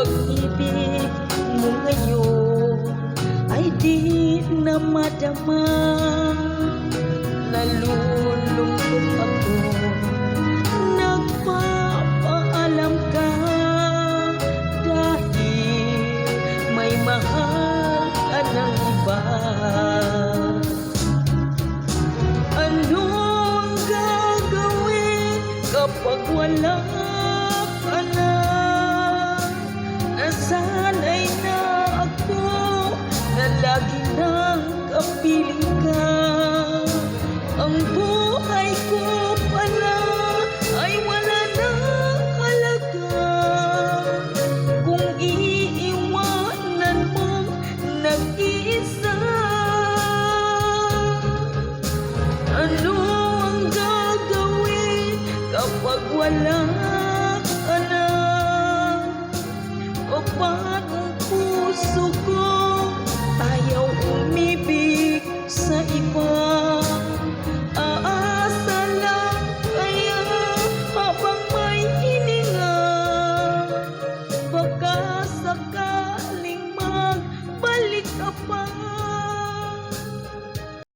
pag-ibig mo ngayon ay di na madama. Nalulungkot ako nagpapaalam ka dahil may mahal ka ng iba. Anong gagawin kapag wala ka na? Ano ang gagawin kapag wala ka na? O paano puso ko ayaw umibig sa iba? Aasa lang kaya habang may hininga Baka sakaling magbalik ka pa